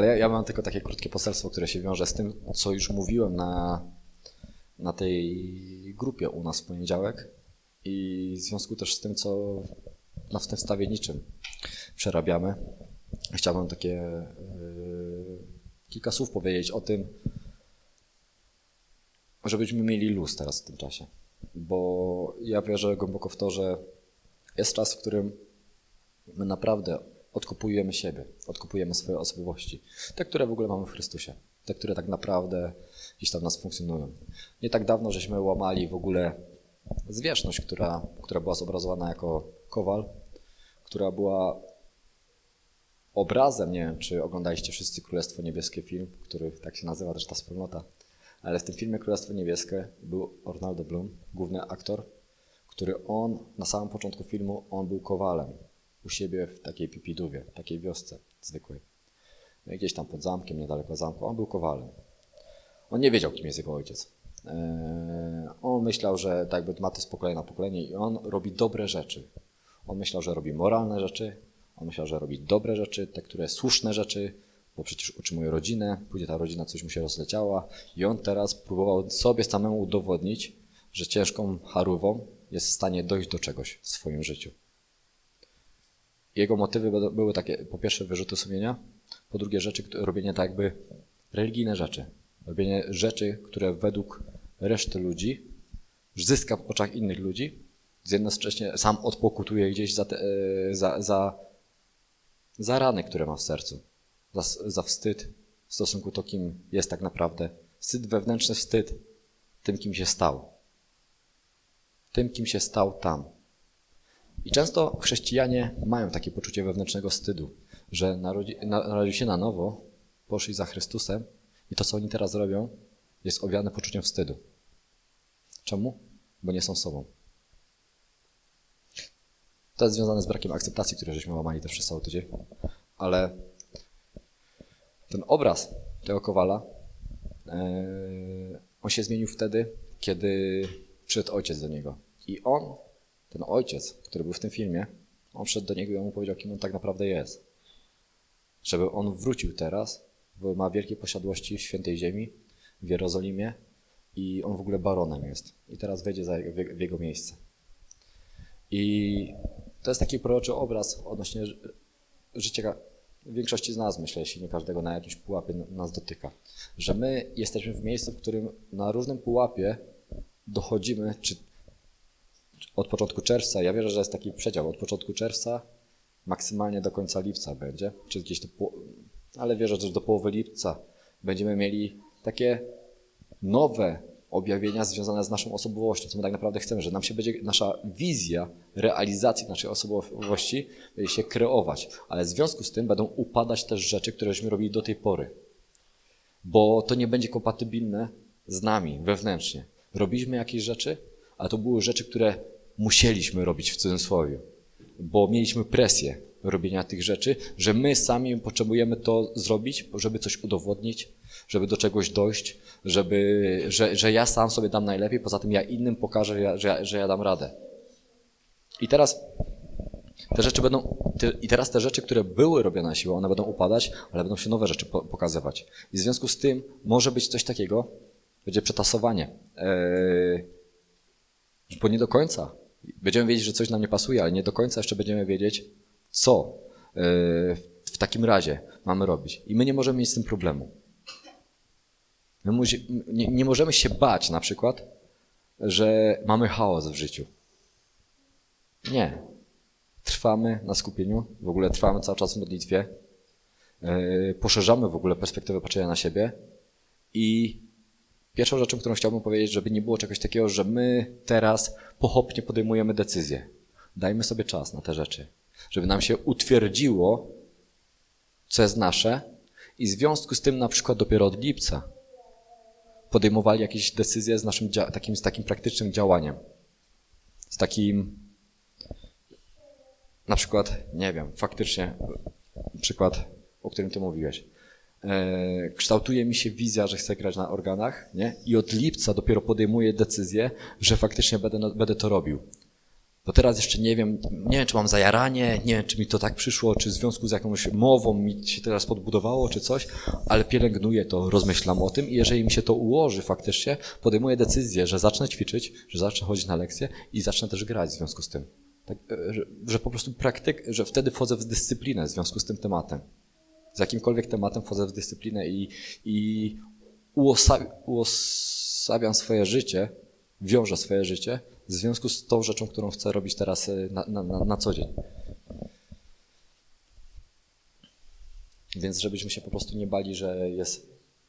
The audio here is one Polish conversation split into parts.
Ale ja, ja mam tylko takie krótkie poselstwo, które się wiąże z tym, co już mówiłem na, na tej grupie u nas w poniedziałek i w związku też z tym, co na w tym wstawienniczym przerabiamy. Chciałbym takie yy, kilka słów powiedzieć o tym, żebyśmy mieli luz teraz w tym czasie. Bo ja wierzę głęboko w to, że jest czas, w którym my naprawdę odkupujemy siebie, odkupujemy swoje osobowości. Te, które w ogóle mamy w Chrystusie. Te, które tak naprawdę gdzieś tam w nas funkcjonują. Nie tak dawno żeśmy łamali w ogóle zwierzchność, która, która była zobrazowana jako kowal, która była obrazem, nie wiem, czy oglądaliście wszyscy Królestwo Niebieskie film, który tak się nazywa też ta wspólnota, ale w tym filmie Królestwo Niebieskie był Orlando Bloom, główny aktor, który on na samym początku filmu, on był kowalem u siebie w takiej pipidówie, w takiej wiosce zwykłej. No gdzieś tam pod zamkiem, niedaleko zamku, on był kowalem. On nie wiedział, kim jest jego ojciec. Eee, on myślał, że tak jakby ma to z pokolenia na pokolenie i on robi dobre rzeczy. On myślał, że robi moralne rzeczy, on myślał, że robi dobre rzeczy, te, które słuszne rzeczy, bo przecież utrzymuje rodzinę, później ta rodzina coś mu się rozleciała i on teraz próbował sobie samemu udowodnić, że ciężką harówą jest w stanie dojść do czegoś w swoim życiu. Jego motywy były takie, po pierwsze wyrzuty sumienia, po drugie rzeczy, robienie tak jakby religijne rzeczy. Robienie rzeczy, które według reszty ludzi zyska w oczach innych ludzi, z jednocześnie sam odpokutuje gdzieś za, te, e, za, za, za rany, które ma w sercu, za, za wstyd w stosunku do kim jest tak naprawdę. Wstyd, wewnętrzny wstyd tym, kim się stał. Tym, kim się stał tam. I często chrześcijanie mają takie poczucie wewnętrznego wstydu, że narodzi, się na nowo, poszli za Chrystusem i to, co oni teraz robią, jest owiane poczuciem wstydu. Czemu? Bo nie są sobą. To jest związane z brakiem akceptacji, które żeśmy łamali też przez cały tydzień. Ale ten obraz tego kowala, yy, on się zmienił wtedy, kiedy przyszedł ojciec do niego. I on, ten ojciec, który był w tym filmie, on wszedł do niego i on mu powiedział, kim on tak naprawdę jest. Żeby on wrócił teraz, bo ma wielkie posiadłości w świętej ziemi, w Jerozolimie i on w ogóle baronem jest. I teraz wejdzie w jego miejsce. I to jest taki proroczy obraz odnośnie życia większości z nas, myślę, jeśli nie każdego na jakimś pułapie nas dotyka. Że my jesteśmy w miejscu, w którym na różnym pułapie dochodzimy, czy od początku czerwca, ja wierzę, że jest taki przedział, od początku czerwca maksymalnie do końca lipca będzie, czy gdzieś do, ale wierzę, że do połowy lipca będziemy mieli takie nowe objawienia związane z naszą osobowością, co my tak naprawdę chcemy, że nam się będzie nasza wizja realizacji naszej osobowości będzie się kreować, ale w związku z tym będą upadać też rzeczy, któreśmy robili do tej pory, bo to nie będzie kompatybilne z nami wewnętrznie. Robiliśmy jakieś rzeczy, ale to były rzeczy, które musieliśmy robić w cudzysłowie, bo mieliśmy presję robienia tych rzeczy, że my sami potrzebujemy to zrobić, żeby coś udowodnić, żeby do czegoś dojść, żeby, że, że ja sam sobie dam najlepiej, poza tym ja innym pokażę, że ja, że ja, że ja dam radę. I teraz te rzeczy będą, te, i teraz te rzeczy, które były robione na siłę, one będą upadać, ale będą się nowe rzeczy po, pokazywać. I w związku z tym może być coś takiego, będzie przetasowanie. Yy, bo nie do końca. Będziemy wiedzieć, że coś nam nie pasuje, ale nie do końca jeszcze będziemy wiedzieć, co yy, w takim razie mamy robić. I my nie możemy mieć z tym problemu. Nie, nie możemy się bać na przykład, że mamy chaos w życiu. Nie. Trwamy na skupieniu, w ogóle trwamy cały czas w modlitwie, yy, poszerzamy w ogóle perspektywę patrzenia na siebie i pierwszą rzeczą, którą chciałbym powiedzieć, żeby nie było czegoś takiego, że my teraz pochopnie podejmujemy decyzje. Dajmy sobie czas na te rzeczy, żeby nam się utwierdziło, co jest nasze i w związku z tym na przykład dopiero od lipca podejmowali jakieś decyzje z naszym takim, z takim praktycznym działaniem. Z takim na przykład, nie wiem, faktycznie przykład, o którym ty mówiłeś. E, kształtuje mi się wizja, że chcę grać na organach, nie? I od lipca dopiero podejmuję decyzję, że faktycznie będę, będę to robił. Bo teraz jeszcze nie wiem, nie wiem, czy mam zajaranie, nie wiem, czy mi to tak przyszło, czy w związku z jakąś mową mi się teraz podbudowało, czy coś, ale pielęgnuję to, rozmyślam o tym i jeżeli mi się to ułoży faktycznie, podejmuję decyzję, że zacznę ćwiczyć, że zacznę chodzić na lekcje i zacznę też grać w związku z tym. Tak, e, że, że po prostu praktyk, że wtedy wchodzę w dyscyplinę w związku z tym tematem. Z jakimkolwiek tematem wchodzę w dyscyplinę i, i uosabiam, swoje życie, wiążę swoje życie w związku z tą rzeczą, którą chcę robić teraz na, na, na, na co dzień. Więc żebyśmy się po prostu nie bali, że jest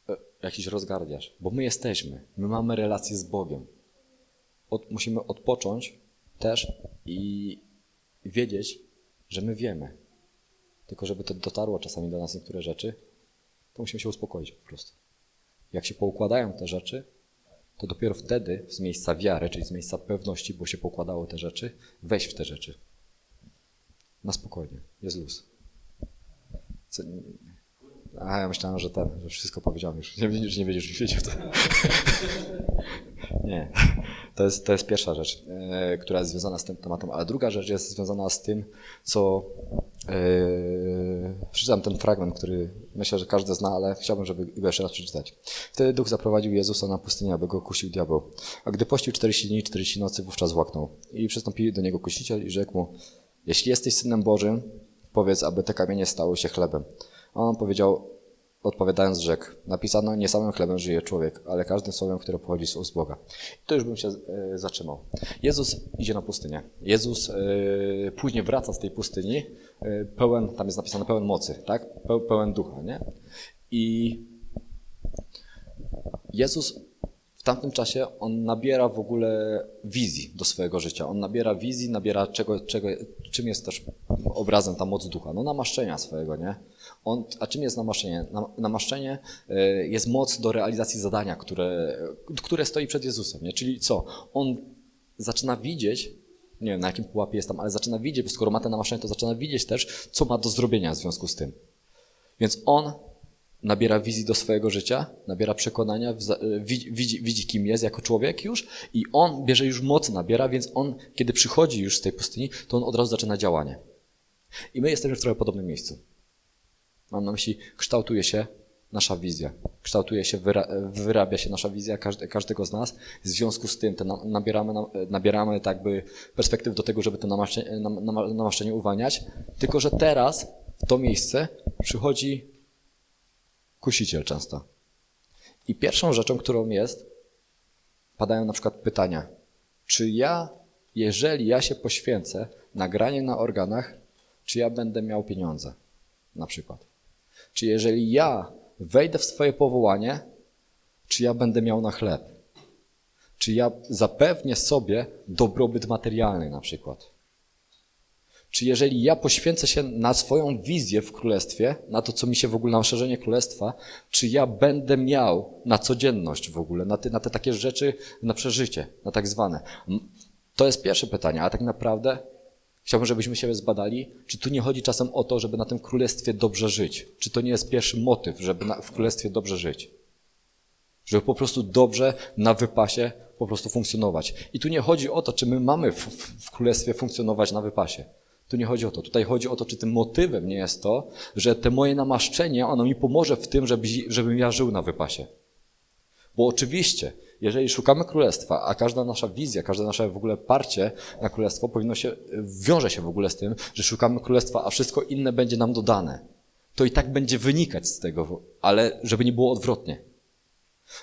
e, jakiś rozgardiasz, bo my jesteśmy, my mamy relację z Bogiem. Od, musimy odpocząć też i wiedzieć, że my wiemy. Tylko żeby to dotarło czasami do nas niektóre rzeczy, to musimy się uspokoić po prostu. Jak się poukładają te rzeczy, to dopiero wtedy z miejsca wiary, czyli z miejsca pewności, bo się pokładało te rzeczy, wejść w te rzeczy. Na spokojnie, jest luz. A ja myślałem, że ten, że wszystko powiedziałem już. Nie, już nie już wiedział to. nie. To jest, to jest pierwsza rzecz, e, która jest związana z tym tematem, ale druga rzecz jest związana z tym, co Yy, przeczytam ten fragment, który myślę, że każdy zna, ale chciałbym, żeby go jeszcze raz przeczytać. Wtedy duch zaprowadził Jezusa na pustynię, aby go kusił diabeł. A gdy pościł 40 dni i 40 nocy, wówczas właknął. I przystąpili do niego kusiciel i rzekł mu, jeśli jesteś synem Bożym, powiedz, aby te kamienie stały się chlebem. A on powiedział, odpowiadając rzekł, napisano, nie samym chlebem żyje człowiek, ale każdym słowem, które pochodzi z ust Boga. I to już bym się e, zatrzymał. Jezus idzie na pustynię. Jezus e, później wraca z tej pustyni, e, pełen, tam jest napisane pełen mocy, tak? pełen ducha, nie? I Jezus w tamtym czasie on nabiera w ogóle wizji do swojego życia. On nabiera wizji, nabiera czego, czego, czym jest też obrazem ta moc ducha? No namaszczenia swojego, nie? On, a czym jest namaszczenie? Namaszczenie e, jest moc do realizacji zadania, które, które stoi przed Jezusem, nie? Czyli co? On zaczyna widzieć, nie wiem na jakim pułapie jest tam, ale zaczyna widzieć, bo skoro ma te namaszczenie, to zaczyna widzieć też, co ma do zrobienia w związku z tym. Więc on nabiera wizji do swojego życia, nabiera przekonania, widzi, widzi, widzi, kim jest jako człowiek już i on bierze już moc, nabiera, więc on, kiedy przychodzi już z tej pustyni, to on od razu zaczyna działanie. I my jesteśmy w trochę podobnym miejscu. Mam na myśli, kształtuje się nasza wizja. Kształtuje się, wyra, wyrabia się nasza wizja każde, każdego z nas. W związku z tym nabieramy, nabieramy tak by perspektyw do tego, żeby to namaszczenie, namaszczenie uwalniać. Tylko, że teraz w to miejsce przychodzi kusiciel często. I pierwszą rzeczą, którą jest, padają na przykład pytania. Czy ja, jeżeli ja się poświęcę na granie na organach, czy ja będę miał pieniądze? Na przykład. Czy jeżeli ja wejdę w swoje powołanie, czy ja będę miał na chleb? Czy ja zapewnię sobie dobrobyt materialny na przykład? Czy jeżeli ja poświęcę się na swoją wizję w królestwie, na to, co mi się w ogóle, na szerzenie królestwa, czy ja będę miał na codzienność w ogóle, na te, na te takie rzeczy, na przeżycie, na tak zwane? To jest pierwsze pytanie, a tak naprawdę chciałbym, żebyśmy się zbadali, czy tu nie chodzi czasem o to, żeby na tym królestwie dobrze żyć? Czy to nie jest pierwszy motyw, żeby na, w królestwie dobrze żyć? Żeby po prostu dobrze na wypasie po prostu funkcjonować. I tu nie chodzi o to, czy my mamy w, w, w królestwie funkcjonować na wypasie. Tu nie chodzi o to. Tutaj chodzi o to, czy tym motywem nie jest to, że te moje namaszczenie, ono mi pomoże w tym, żeby, żebym ja żył na wypasie. Bo oczywiście, jeżeli szukamy królestwa, a każda nasza wizja, każde nasze w ogóle parcie na królestwo powinno się, wiąże się w ogóle z tym, że szukamy królestwa, a wszystko inne będzie nam dodane. To i tak będzie wynikać z tego, ale żeby nie było odwrotnie.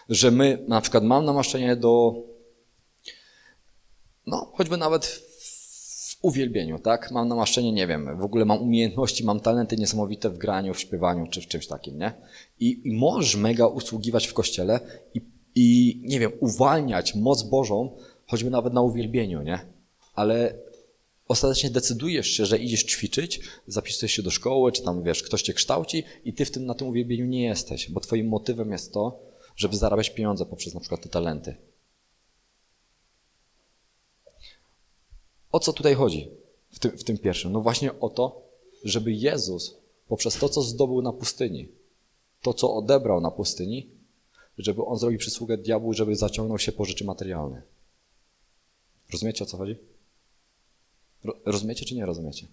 Że my, na przykład mam namaszczenie do, no, choćby nawet uwielbieniu, tak? Mam namaszczenie, nie wiem, w ogóle mam umiejętności, mam talenty niesamowite w graniu, w śpiewaniu czy w czymś takim, nie? I, i możesz mega usługiwać w kościele i, i, nie wiem, uwalniać moc Bożą, choćby nawet na uwielbieniu, nie? Ale ostatecznie decydujesz się, że idziesz ćwiczyć, zapisujesz się do szkoły, czy tam, wiesz, ktoś cię kształci i ty w tym, na tym uwielbieniu nie jesteś, bo twoim motywem jest to, żeby zarabiać pieniądze poprzez na przykład te talenty. O co tutaj chodzi w tym, w tym pierwszym? No właśnie o to, żeby Jezus poprzez to, co zdobył na pustyni, to, co odebrał na pustyni, żeby on zrobił przysługę diabłu, żeby zaciągnął się po rzeczy materialne. Rozumiecie, o co chodzi? Rozumiecie czy nie rozumiecie?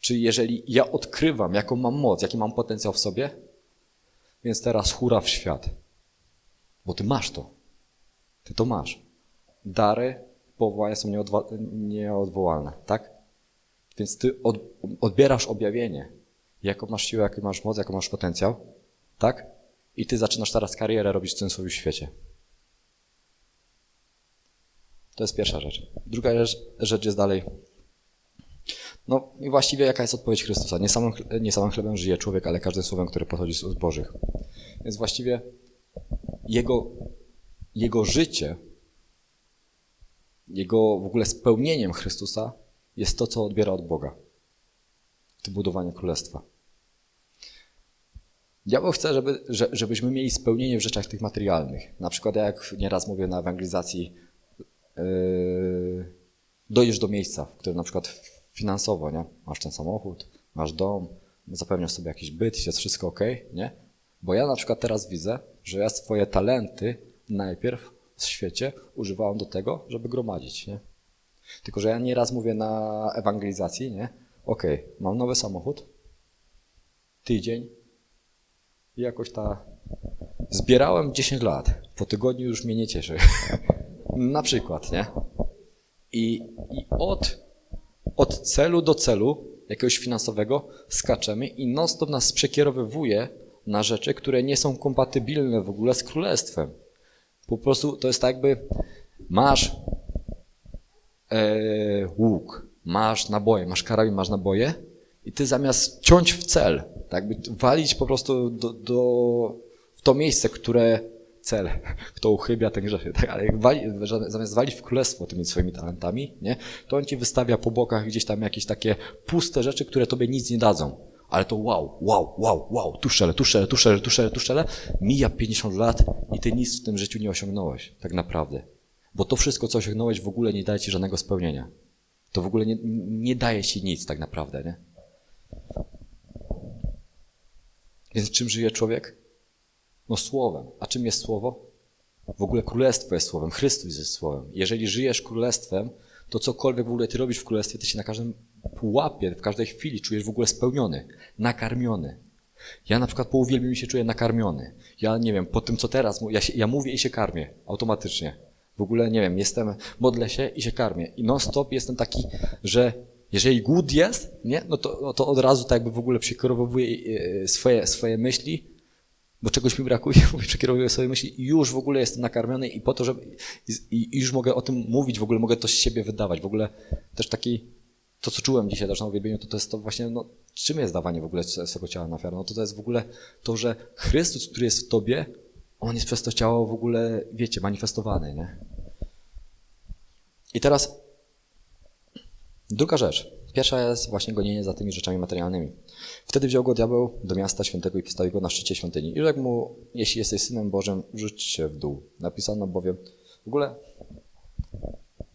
Czy jeżeli ja odkrywam, jaką mam moc, jaki mam potencjał w sobie, więc teraz hura w świat. Bo ty masz to. Ty to masz. Dary, powołania są nieodwołalne, tak? Więc ty od, odbierasz objawienie, jaką masz siłę, jaki masz moc, jaką masz potencjał, tak? I ty zaczynasz teraz karierę robić w tym swoim świecie. To jest pierwsza rzecz. Druga rzecz, rzecz jest dalej. No i właściwie jaka jest odpowiedź Chrystusa? Nie samym, nie samym chlebem żyje człowiek, ale każdym słowem, które pochodzi z ust Bożych. Więc właściwie jego, jego życie, jego w ogóle spełnieniem Chrystusa jest to, co odbiera od Boga. To budowanie królestwa. Diabeł chce, żeby, żebyśmy mieli spełnienie w rzeczach tych materialnych. Na przykład jak nieraz mówię na ewangelizacji, yy, dojdziesz do miejsca, w którym na przykład finansowo, nie? Masz ten samochód, masz dom, zapewniasz sobie jakiś byt, jest wszystko ok, nie? Bo ja na przykład teraz widzę, że ja swoje talenty najpierw w świecie używałem do tego, żeby gromadzić, nie? Tylko, że ja nieraz mówię na ewangelizacji, nie? Ok, mam nowy samochód, tydzień i jakoś ta... Zbierałem 10 lat, po tygodniu już mnie nie cieszy. na przykład, nie? I, i od, od celu do celu jakiegoś finansowego skaczemy i non-stop nas przekierowywuje na rzeczy, które nie są kompatybilne w ogóle z królestwem. Po prostu to jest tak jakby masz e, łuk, masz naboje, masz karabin, masz naboje i ty zamiast ciąć w cel, tak jakby walić po prostu do, do, w to miejsce, które cel, kto uchybia, ten grzeszy, tak? ale wali, zamiast walić w królestwo tymi swoimi talentami, nie? to on ci wystawia po bokach gdzieś tam jakieś takie puste rzeczy, które tobie nic nie dadzą. Ale to wow, wow, wow, wow, tu szczele, tu szczele, tu szczele, tu. Mija 50 lat i ty nic w tym życiu nie osiągnąłeś, tak naprawdę. Bo to wszystko, co osiągnąłeś, w ogóle nie daje ci żadnego spełnienia. To w ogóle nie, nie daje ci nic, tak naprawdę, nie? Więc czym żyje człowiek? No słowem. A czym jest słowo? W ogóle królestwo jest słowem, Chrystus jest słowem. Jeżeli żyjesz królestwem, to cokolwiek w ogóle ty robisz w królestwie, ty się na każdym pułapie, w każdej chwili czujesz w ogóle spełniony, nakarmiony. Ja na przykład po uwielbieniu się czuję nakarmiony. Ja nie wiem, po tym co teraz, ja, się, ja mówię i się karmię automatycznie. W ogóle nie wiem, jestem, modlę się i się karmię. I non stop jestem taki, że jeżeli głód jest, nie, no to, no to od razu tak jakby w ogóle przekierowuję e, swoje, swoje myśli, bo czegoś mi brakuje, przekierowuję swoje myśli i już w ogóle jestem nakarmiony i po to, żeby i, i już mogę o tym mówić, w ogóle mogę to z siebie wydawać. W ogóle też taki to, co czułem dzisiaj też na uwielbieniu, to to jest to właśnie, no, czym jest dawanie w ogóle swego ciała na ofiarę? No to to jest w ogóle to, że Chrystus, który jest w tobie, on jest przez to ciało w ogóle, wiecie, manifestowany, nie? I teraz druga rzecz. Pierwsza jest właśnie gonienie za tymi rzeczami materialnymi. Wtedy wziął go diabeł do miasta świętego i postawił go na szczycie świątyni. I rzekł mu, jeśli jesteś synem Bożym, rzuć się w dół. Napisano bowiem, w ogóle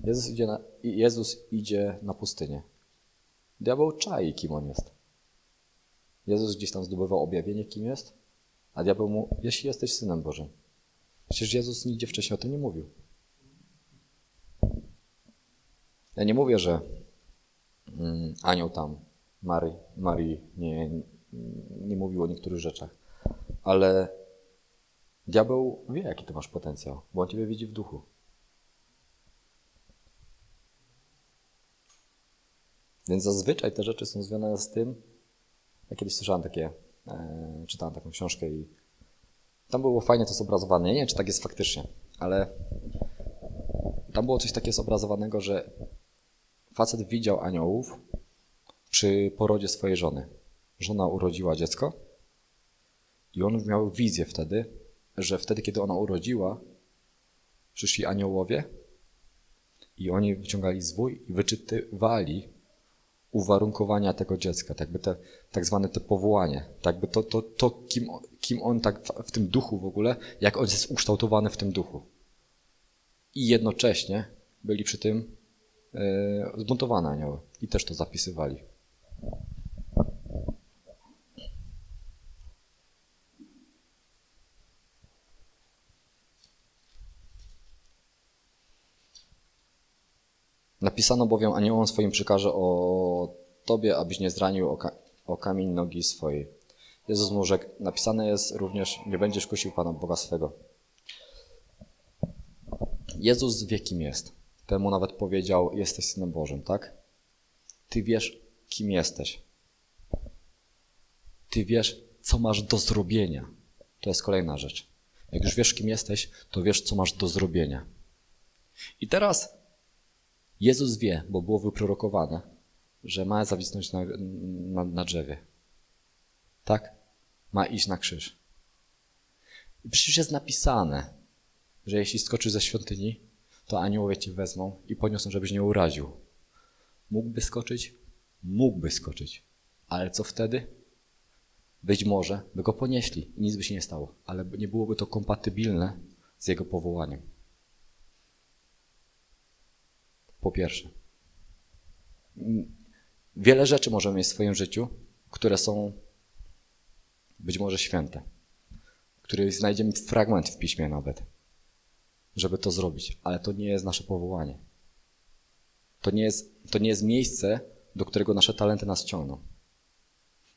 Jezus idzie na, Jezus idzie na pustynię. Diabeł czai, kim on jest. Jezus gdzieś tam zdobywał objawienie, kim jest, a diabeł mu, jeśli jesteś synem Bożym. Przecież Jezus nigdzie wcześniej o tym nie mówił. Ja nie mówię, że anioł tam, Marii, Marii nie, nie mówił o niektórych rzeczach, ale diabeł wie, jaki ty masz potencjał, bo on ciebie widzi w duchu. Więc zazwyczaj te rzeczy są związane z tym, ja kiedyś słyszałem takie, e, czytałem taką książkę i tam było fajnie to zobrazowane. nie wiem, czy tak jest faktycznie, ale tam było coś takiego zobrazowanego, że facet widział aniołów przy porodzie swojej żony. Żona urodziła dziecko i on miał wizję wtedy, że wtedy, kiedy ona urodziła, przyszli aniołowie i oni wyciągali zwój i wyczytywali uwarunkowania tego dziecka, tak by te, tak zwane te powołanie, tak by to, to, to kim, kim on tak w, w tym duchu w ogóle, jak on jest ukształtowany w tym duchu. I jednocześnie byli przy tym zbuntowane anioły i też to zapisywali. Napisano bowiem aniołom swoim przykaże o tobie, abyś nie zranił o, ka- o kamień nogi swojej. Jezus mu rzekł, napisane jest również, nie będziesz kusił Pana Boga swego. Jezus wie, kim jest. Temu nawet powiedział, jesteś Synem Bożym, tak? Ty wiesz, kim jesteś. Ty wiesz, co masz do zrobienia. To jest kolejna rzecz. Jak już wiesz, kim jesteś, to wiesz, co masz do zrobienia. I teraz Jezus wie, bo było wyprorokowane, że ma zawisnąć na, na, na drzewie. Tak? Ma iść na krzyż. I przecież jest napisane, że jeśli skoczysz ze świątyni, to aniołowie cię wezmą i poniosą, żebyś nie uraził. Mógłby skoczyć? Mógłby skoczyć. Ale co wtedy? Być może by go ponieśli i nic by się nie stało, ale nie byłoby to kompatybilne z jego powołaniem. Po pierwsze, wiele rzeczy możemy mieć w swoim życiu, które są być może święte, które znajdziemy fragment w piśmie nawet, żeby to zrobić, ale to nie jest nasze powołanie. To nie jest, to nie jest miejsce, do którego nasze talenty nas ciągną.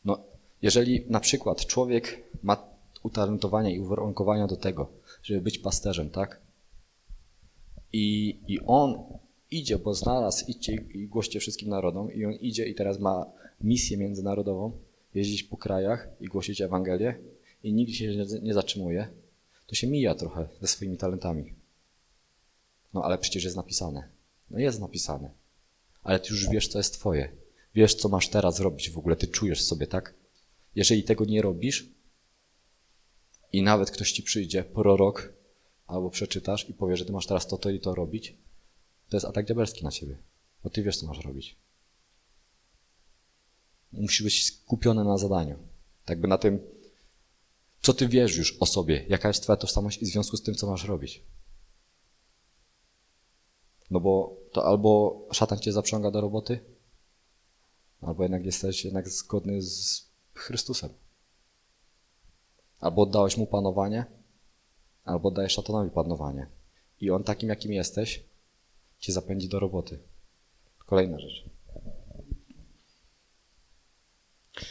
No, jeżeli na przykład człowiek ma utalentowania i uwarunkowania do tego, żeby być pasterzem, tak? I, I on idzie, bo znalazł, idźcie i głoście wszystkim narodom, i on idzie i teraz ma misję międzynarodową, jeździć po krajach i głosić Ewangelię i nigdy się nie, zatrzymuje, to się mija trochę ze swoimi talentami. No ale przecież jest napisane. No jest napisane. Ale ty już wiesz, co jest twoje. Wiesz, co masz teraz robić w ogóle. Ty czujesz sobie, tak? Jeżeli tego nie robisz i nawet ktoś ci przyjdzie, prorok, albo przeczytasz i powie, że ty masz teraz to, to i to robić, to jest atak diabelski na ciebie. Bo ty wiesz, co masz robić. Musisz być skupiony na zadaniu. Tak by na tym, co ty wiesz już o sobie, jaka jest twoja tożsamość i w związku z tym, co masz robić. No bo to albo szatan cię zaprząga do roboty, albo jednak jesteś jednak zgodny z Chrystusem. Albo oddałeś mu panowanie, albo oddajesz szatanowi panowanie. I on takim, jakim jesteś, cię zapędzi do roboty. Kolejna rzecz.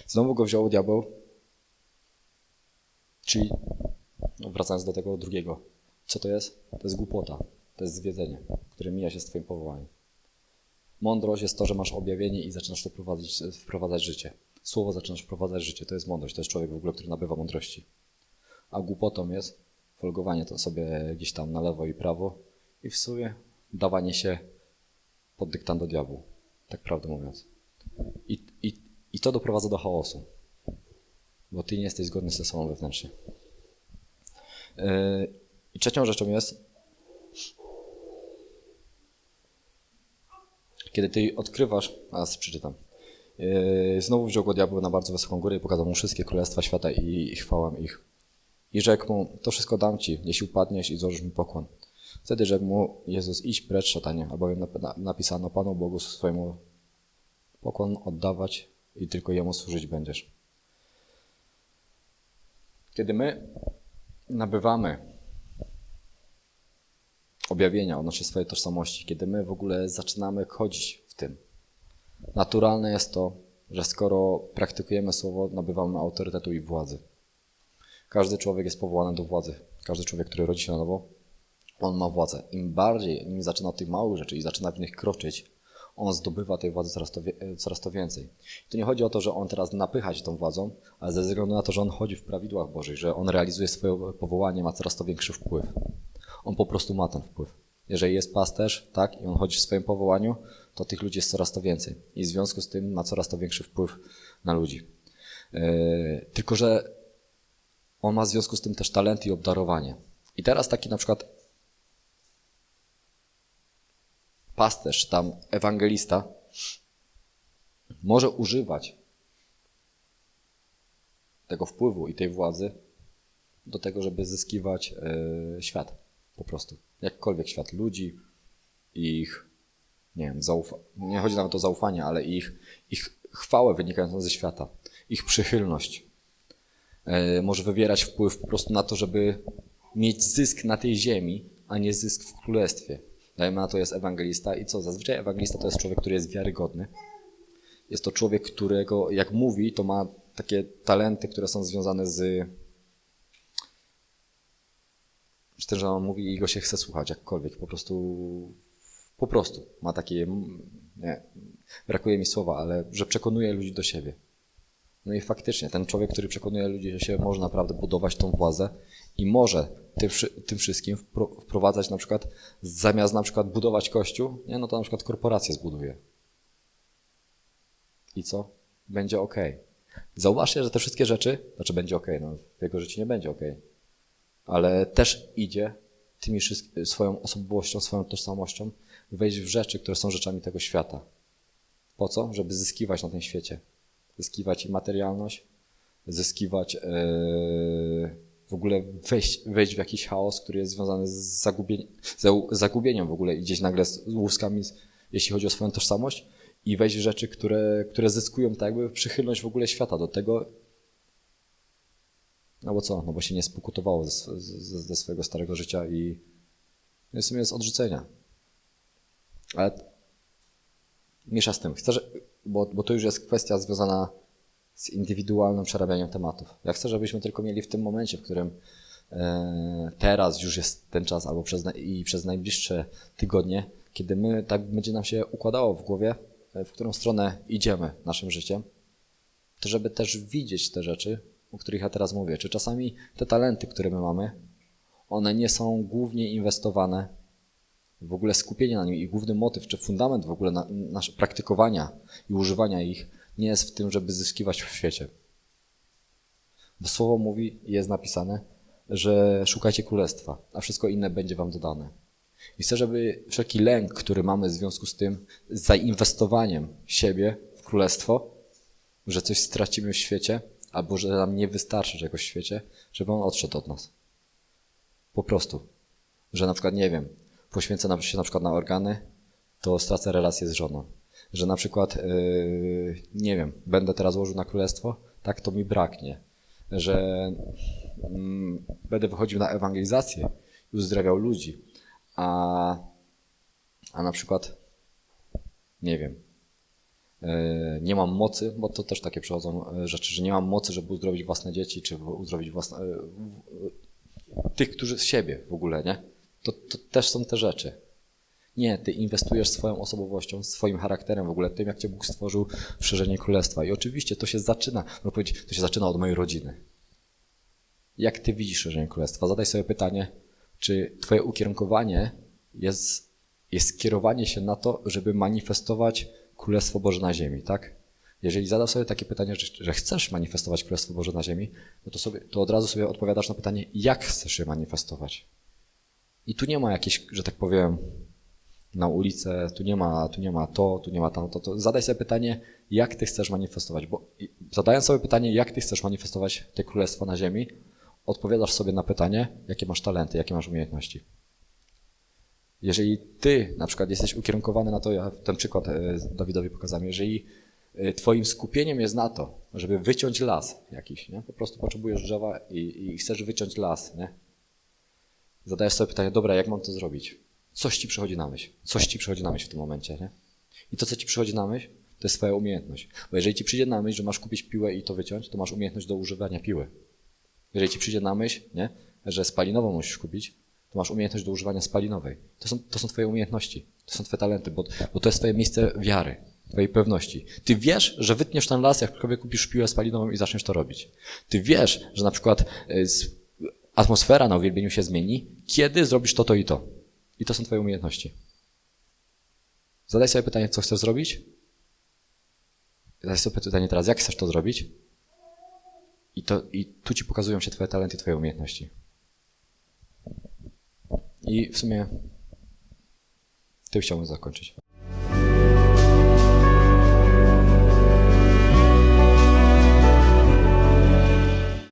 Znowu go wziął diabeł, czyli no wracając do tego drugiego. Co to jest? To jest głupota. To jest zwiedzenie, które mija się z twoim powołaniem. Mądrość jest to, że masz objawienie i zaczynasz to prowadzić, wprowadzać życie. Słowo zaczynasz wprowadzać życie. To jest mądrość. To jest człowiek w ogóle, który nabywa mądrości. A głupotą jest folgowanie to sobie gdzieś tam na lewo i prawo i w sumie dawanie się pod dyktando diabłu. Tak prawdę mówiąc. I, i, I to doprowadza do chaosu. Bo ty nie jesteś zgodny ze sobą wewnętrznie. Yy, I trzecią rzeczą jest, kiedy ty odkrywasz, a przeczytam. Yy, Znowu wziął go diabeł na bardzo wysoką górę i pokazał mu wszystkie królestwa świata i, chwałam ich. I rzekł mu, to wszystko dam ci, jeśli upadniesz i złożysz mi pokłon. Wtedy rzekł mu Jezus, idź precz szatanie, albowiem nap- na- napisano Panu Bogu swojemu pokłon oddawać i tylko Jemu służyć będziesz. Kiedy my nabywamy objawienia odnośnie swojej tożsamości, kiedy my w ogóle zaczynamy chodzić w tym, naturalne jest to, że skoro praktykujemy słowo, nabywamy autorytetu i władzy. Każdy człowiek jest powołany do władzy. Każdy człowiek, który rodzi się na nowo, on ma władzę. Im bardziej, im zaczyna od tych małych rzeczy i zaczyna w nich kroczyć, on zdobywa tej władzy coraz to, coraz to więcej. Tu nie chodzi o to, że on teraz napycha się tą władzą, ale ze względu na to, że on chodzi w prawidłach Bożych, że on realizuje swoje powołanie, ma coraz to większy wpływ. On po prostu ma ten wpływ. Jeżeli jest pasterz, tak, i on chodzi w swoim powołaniu, to tych ludzi jest coraz to więcej. I w związku z tym ma coraz to większy wpływ na ludzi. Yy, tylko, że on ma w związku z tym też talent i obdarowanie. I teraz taki na przykład pasterz, tam ewangelista, może używać tego wpływu i tej władzy do tego, żeby zyskiwać e, świat po prostu. Jakkolwiek świat ludzi, ich, nie wiem, zaufa- nie chodzi nawet o zaufanie, ale ich, ich chwałę wynikającą ze świata, ich przychylność. E, może wywierać wpływ po prostu na to, żeby mieć zysk na tej ziemi, a nie zysk w królestwie. Dajmy na to jest ewangelista i co? Zazwyczaj ewangelista to jest człowiek, który jest wiarygodny. Jest to człowiek, którego jak mówi, to ma takie talenty, które są związane z, z tym, że on mówi i go się chce słuchać jakkolwiek. Po prostu, po prostu ma takie, nie, brakuje mi słowa, ale że przekonuje ludzi do siebie. No i faktycznie, ten człowiek, który przekonuje ludzi, że się może naprawdę budować tą władzę i może tym, tym wszystkim wpro- wprowadzać na przykład, zamiast na przykład budować kościół, nie, no to na przykład korporację zbuduje. I co? Będzie ok. Zauważcie, że te wszystkie rzeczy, znaczy będzie ok, no w jego życiu nie będzie ok, ale też idzie tymi swoją osobowością, swoją tożsamością wejść w rzeczy, które są rzeczami tego świata. Po co? Żeby zyskiwać na tym świecie. Zyskiwać materialność, zyskiwać yy, w ogóle wejść, wejść w jakiś chaos, który jest związany z zagubieniem, z zagubieniem w ogóle i gdzieś nagle z łuskami, jeśli chodzi o swoją tożsamość i wejść w rzeczy, które, które zyskują tak jakby przychylność w ogóle świata do tego, no bo co, no bo się nie spokutowało ze, ze, swojego starego życia i no w sumie jest odrzucenia. Ale Miesza z tym. Chcę, bo, bo to już jest kwestia związana z indywidualnym przerabianiem tematów. Ja chcę, żebyśmy tylko mieli w tym momencie, w którym e, teraz już jest ten czas, albo przez, i przez najbliższe tygodnie, kiedy my tak będzie nam się układało w głowie, e, w którą stronę idziemy naszym życiem, to żeby też widzieć te rzeczy, o których ja teraz mówię. Czy czasami te talenty, które my mamy, one nie są głównie inwestowane w ogóle skupienie na nim i główny motyw, czy fundament w ogóle na, nasze praktykowania i używania ich nie jest w tym, żeby zyskiwać w świecie. Bo słowo mówi, jest napisane, że szukajcie królestwa, a wszystko inne będzie wam dodane. I chcę, żeby wszelki lęk, który mamy w związku z tym, z zainwestowaniem siebie w królestwo, że coś stracimy w świecie, albo że nam nie wystarczy czegoś w świecie, żeby on odszedł od nas. Po prostu. Że na przykład, nie wiem, poświęcę się na przykład na organy, to stracę relację z żoną. Że na przykład, yy, nie wiem, będę teraz łożył na królestwo, tak to mi braknie. Że mm, będę wychodził na ewangelizację i uzdrawiał ludzi, a, a na przykład, nie wiem, yy, nie mam mocy, bo to też takie przychodzą yy, rzeczy, że nie mam mocy, żeby uzdrowić własne dzieci, czy uzdrowić własne, w- tych, którzy z siebie w ogóle, nie? To, to też są te rzeczy. Nie, ty inwestujesz swoją osobowością, swoim charakterem, w ogóle tym, jak cię Bóg stworzył w szerzenie królestwa. I oczywiście to się zaczyna, można powiedzieć, to się zaczyna od mojej rodziny. Jak ty widzisz szerzenie królestwa? Zadaj sobie pytanie, czy twoje ukierunkowanie jest, jest skierowanie się na to, żeby manifestować Królestwo Boże na ziemi, tak? Jeżeli zadasz sobie takie pytanie, że, że chcesz manifestować Królestwo Boże na ziemi, no to, sobie, to od razu sobie odpowiadasz na pytanie, jak chcesz je manifestować. I tu nie ma jakiejś, że tak powiem, na ulicę, tu nie ma, tu nie ma to, tu nie ma tamto. To zadaj sobie pytanie, jak ty chcesz manifestować. Bo zadając sobie pytanie, jak ty chcesz manifestować te królestwo na ziemi, odpowiadasz sobie na pytanie, jakie masz talenty, jakie masz umiejętności. Jeżeli ty na przykład jesteś ukierunkowany na to, ja ten przykład e, Dawidowi pokazałem, jeżeli e, twoim skupieniem jest na to, żeby wyciąć las jakiś, nie? po prostu potrzebujesz drzewa i, i chcesz wyciąć las, nie? zadajesz sobie pytanie, dobra, jak mam to zrobić? Coś ci przychodzi na myśl. Coś ci przychodzi na myśl w tym momencie, nie? I to, co ci przychodzi na myśl, to jest twoja umiejętność. Bo jeżeli ci przyjdzie na myśl, że masz kupić piłę i to wyciąć, to masz umiejętność do używania piły. Jeżeli ci przyjdzie na myśl, nie, że spalinową musisz kupić, to masz umiejętność do używania spalinowej. To są, to są twoje umiejętności, to są twoje talenty, bo, bo to jest twoje miejsce wiary, twojej pewności. Ty wiesz, że wytniesz ten las, jak sobie kupisz piłę spalinową i zaczniesz to robić. Ty wiesz, że na przykład z- atmosfera na uwielbieniu się zmieni, kiedy zrobisz to, to i to. I to są twoje umiejętności. Zadaj sobie pytanie, co chcesz zrobić? Zadaj sobie pytanie teraz, jak chcesz to zrobić? I, to, I tu ci pokazują się twoje talenty, twoje umiejętności. I w sumie tym chciałbym zakończyć.